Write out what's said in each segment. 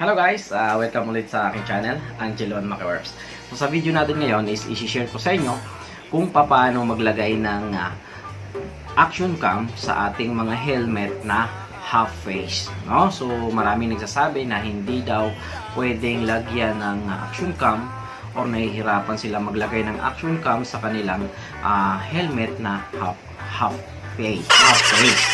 Hello guys, uh, welcome ulit sa aking channel, Angelo and Macaworks. So sa video natin ngayon is i-share ko sa inyo kung paano maglagay ng uh, action cam sa ating mga helmet na half face. No? So maraming nagsasabi na hindi daw pwedeng lagyan ng action cam or nahihirapan sila maglagay ng action cam sa kanilang uh, helmet na half, half face. Half face.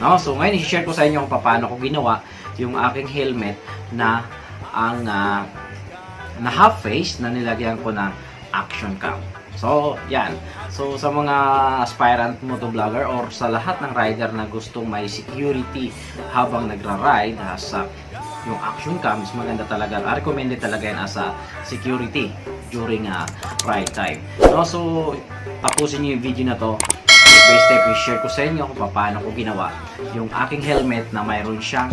No? So ngayon i-share ko sa inyo kung paano ko ginawa yung aking helmet na ang uh, na half face na nilagyan ko ng action cam. So, yan. So, sa mga aspirant motovlogger or sa lahat ng rider na gustong may security habang nagra-ride uh, sa yung action cam is maganda talaga. I recommended talaga yan as a security during a ride time. No, so, tapusin niyo yung video na to. Step by step, i-share ko sa inyo kung paano ko ginawa yung aking helmet na mayroon siyang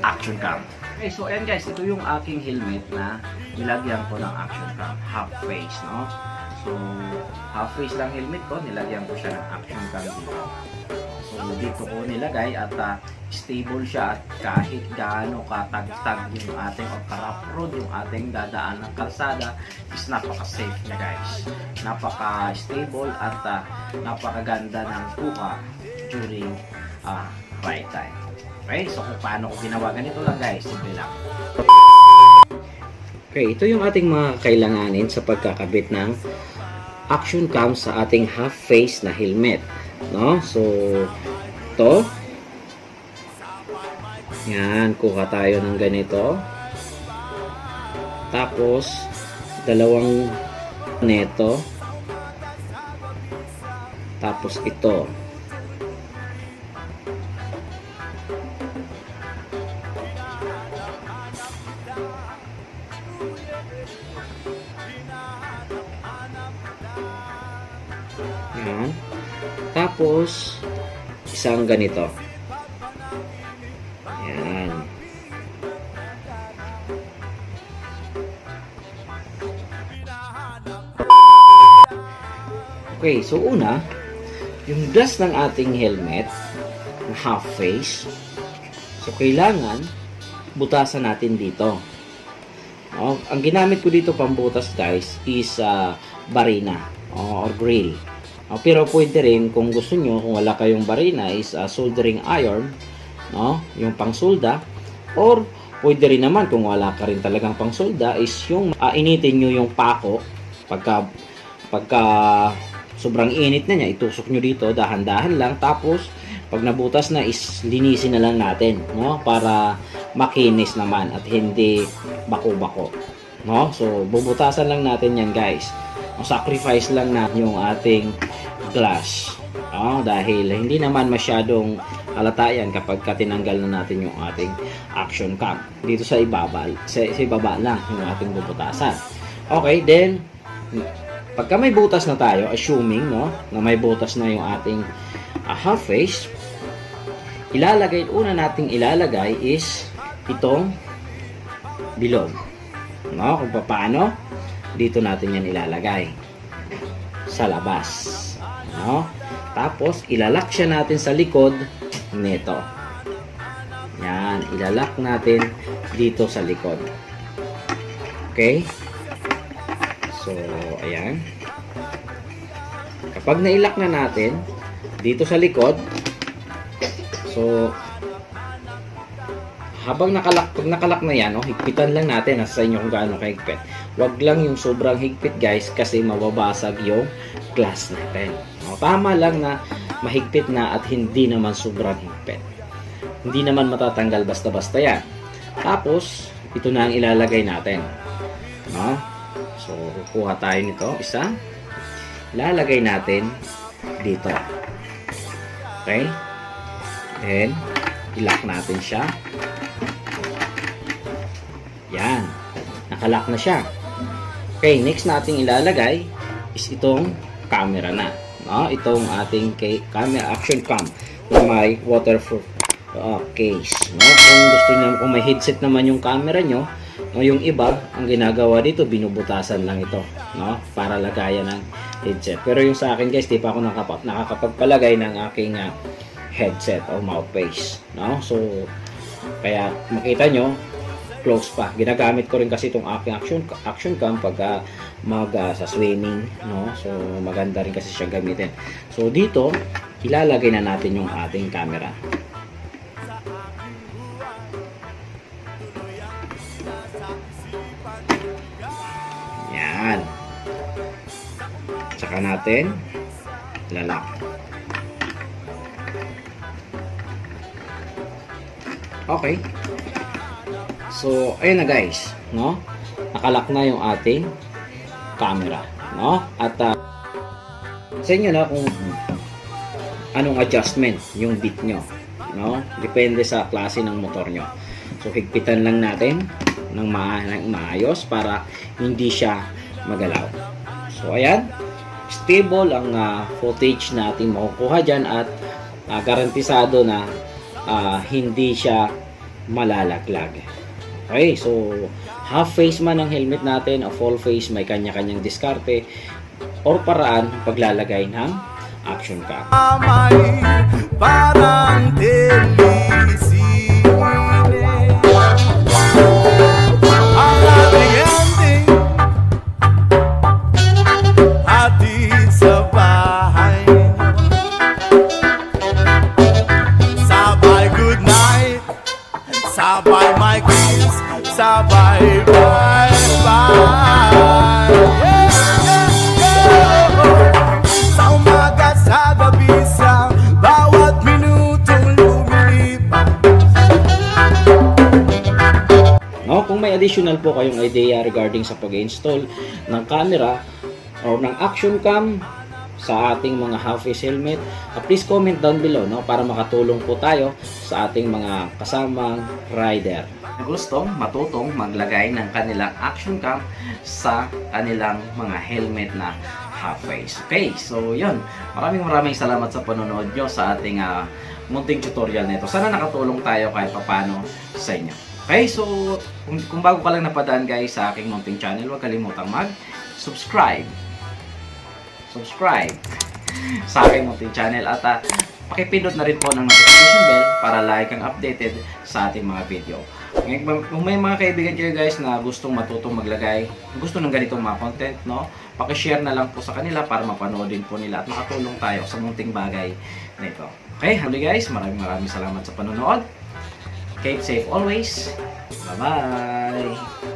action cam. Okay, so ayan guys, ito yung aking helmet na nilagyan ko ng action cam, half face, no? So, half face lang helmet ko, nilagyan ko siya ng action cam dito. So, dito ko nilagay at uh, stable siya at kahit gaano katagtag yung ating o rough road, yung ating dadaan ng kalsada is napaka-safe niya guys. Napaka-stable at uh, napakaganda ng kuha during uh, ride time. Okay, so kung paano ko ginawa ganito lang guys, simple lang. Okay, ito yung ating mga kailanganin sa pagkakabit ng action cam sa ating half face na helmet. No? So, to yan, kuha tayo ng ganito. Tapos, dalawang neto. Tapos ito. Yan. Tapos, isang ganito. Yan. Okay, so una, yung glass ng ating helmet, half face, so kailangan butasan natin dito. Oh, ang ginamit ko dito pambutas guys is uh, barina oh, or grill. Oh, pero pwede rin kung gusto nyo, kung wala kayong barina is uh, soldering iron, no? yung pangsolda or pwede rin naman kung wala ka rin talagang pangsolda is yung uh, initin nyo yung pako pagka pagka sobrang init na niya, itusok nyo dito dahan-dahan lang tapos pag nabutas na is linisin na lang natin no para makinis naman at hindi bako-bako no? So bubutasan lang natin yan guys. O sacrifice lang na yung ating glass no? dahil hindi naman masyadong halata yan kapag ka tinanggal na natin yung ating action cam dito sa ibaba sa, sa ibaba lang yung ating bubutasan. Okay then pagka may butas na tayo assuming no na may butas na yung ating uh, half face ilalagay una nating ilalagay is itong bilog. No kung paano dito natin yan ilalagay. Sa labas. No? Tapos ilalak siya natin sa likod nito. Yan ilalak natin dito sa likod. Okay? So ayan. Kapag nailak na natin dito sa likod so habang nakalak, pag nakalak na yan, oh, higpitan lang natin nasa inyo kung gaano kahigpit. Huwag lang yung sobrang higpit guys kasi mababasag yung glass natin. Oh, tama lang na mahigpit na at hindi naman sobrang higpit. Hindi naman matatanggal basta-basta yan. Tapos, ito na ang ilalagay natin. No? So, kukuha tayo nito. Isa. Ilalagay natin dito. Okay? Then, ilock natin siya. Yan. Nakalock na siya. Okay, next nating ilalagay is itong camera na. No? Itong ating camera action cam na may waterproof uh, case. No? Kung gusto niyo, kung may headset naman yung camera nyo, no, yung iba, ang ginagawa dito, binubutasan lang ito. No? Para lagayan ng headset. Pero yung sa akin guys, di pa ako nakapag, nakakapagpalagay ng aking uh, headset o mouthpiece. No? So, kaya makita nyo, close pa. Ginagamit ko rin kasi itong aking action, action cam pag ah, mag ah, sa swimming. No? So, maganda rin kasi siya gamitin. So, dito, ilalagay na natin yung ating camera. Yan. Tsaka natin lalak. Okay. So, ayun na guys, no? Nakalak na yung ating camera, no? At uh, sa inyo na kung anong adjustment yung bit nyo, no? Depende sa klase ng motor nyo. So, higpitan lang natin ng, ma ng maayos para hindi siya magalaw. So, ayan. Stable ang ah, footage natin makukuha dyan at ah, garantisado na ah, hindi siya malalaglag. Okay, so half face man ang helmet natin o full face may kanya-kanyang diskarte or paraan paglalagay ng action cam. Parang telisine Sabay my kiss Sabay bye bye yeah, yeah, yeah. Sa umaga, sa gabi, sa bawat minutong lumilipas No, kung may additional po kayong idea regarding sa pag-install ng camera or ng action cam sa ating mga half-face helmet, uh, please comment down below no para makatulong po tayo sa ating mga kasamang rider. Gustong matutong maglagay ng kanilang action cam sa kanilang mga helmet na half-face. Okay, so yun. Maraming maraming salamat sa panonood nyo sa ating ah, munting tutorial nito. Sana nakatulong tayo kahit papano sa inyo. Okay, so kung, kung bago ka lang napadaan guys sa aking munting channel, huwag kalimutang mag-subscribe. Subscribe sa aking munting channel at uh, pakipindot na rin po ng notification bell para like kang updated sa ating mga video. Kung may mga kaibigan kayo guys na gustong matutong maglagay, gusto ng ganitong mga content, no? Pakishare na lang po sa kanila para mapanood din po nila at makatulong tayo sa munting bagay nito. Okay, hali guys, maraming maraming salamat sa panonood. Keep safe always. Bye-bye!